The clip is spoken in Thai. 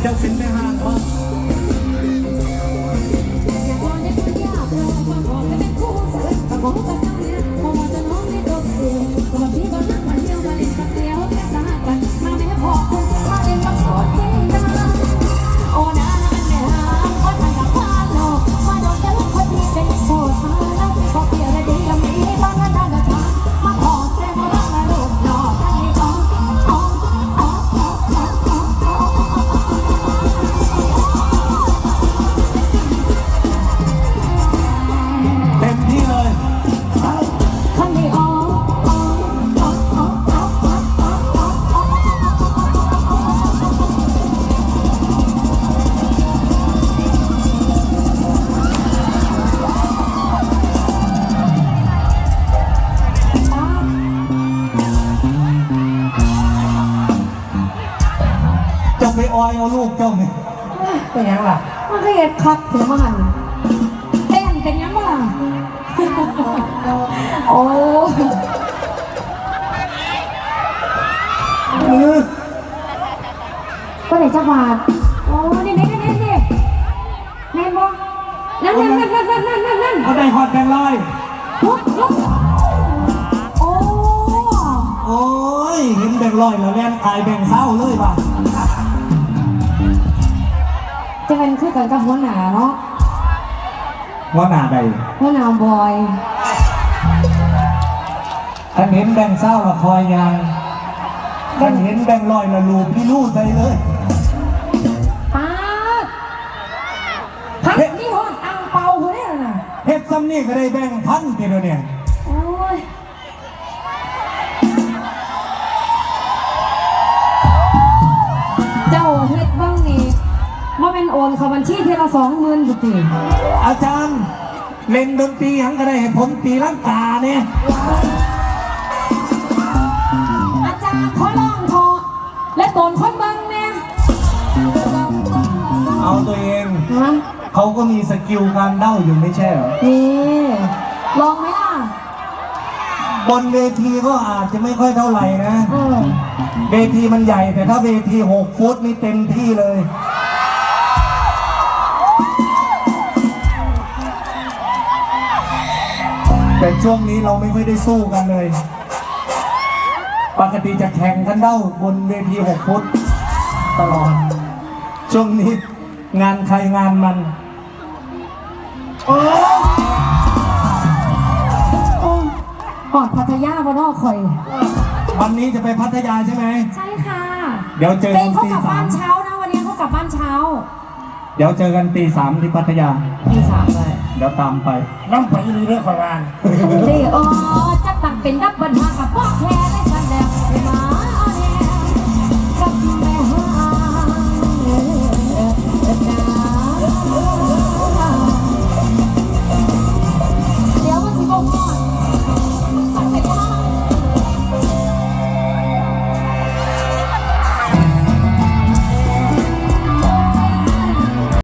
เจ้าเนไม่ห้างว่า อ้อยเอาลูกเจ้านี่เป็นยังล่ะมันก็เห็ดคักถึงมันเต้นเป็นยังล่ะโอ้ก็ไหนจะบาโอ้นี่นี่นี่นี่แม่บอกนั่นนั่นนั่นนั่นนั่นนั่นนั่นเอาได้ฮอตแบงค์ไล่ลุกลุกโอ้โอ้ยเห็นแบงลอยแล้วแล่นตายแบงเศร้าเลยว่ะ จะเป็นคือกันกับหัวหน้าเนาะว่าหน้าใดหัวหน้าบอยท่านเห็นแบงค์เศร้าละคอยยางท่านเห็นแบงค์ร้อยละลูบพี่ลู่ใส่เลยปาดพัดนี่หอดอังเปาคนนี้น่ะ เฮ็ดซ้ำนี่ก็ได้แบงค์พันทีเดียวเนี่ย โอ้ย โอนเขาบัญชีเทีละสองหมื่นจุติอาจารย์เล่นดนตรีหยังก็ได้ให้ผมตีลังกาเนี่ยอาจารย์ขอลองทอและตนคนเบิ้งแน่เอาตัวเองฮะเขาก็มีสกิลการเด้าอยู่ไม่ใช่เหรอนี่ลองไหมล่ะบนเวทีก็อาจจะไม่ค่อยเท่าไหร่นะ เออ เวทีมันใหญ่แต่ถ้าเวทีหกฟุตนี่เต็มที่เลย แต่ช่วงนี้เราไม่ค่อยได้สู้กันเลย ปกติจะแข่งกันเด้าบนเวทีหกฟุตตลอด ช่วงนี้งานใครงานมันโอ้หอดพัทยาบนนอกคอย วันนี้จะไปพัทยาใช่ไหม ใช่ค่ะ เดี๋ยวเจอเต้กันนเขาตีกลับสาบ้ามนเช้านะ วันนี้เขากลับบ้านเช้า เดี๋ยวเจอกันตีสามที่พัทยาตีสามเลยเดี๋ยวตามไปน้ำไปอีหลีเด้อข่อยวาน เด้ออจักตักเป็นดับบัญหากับพ่อแค่เลย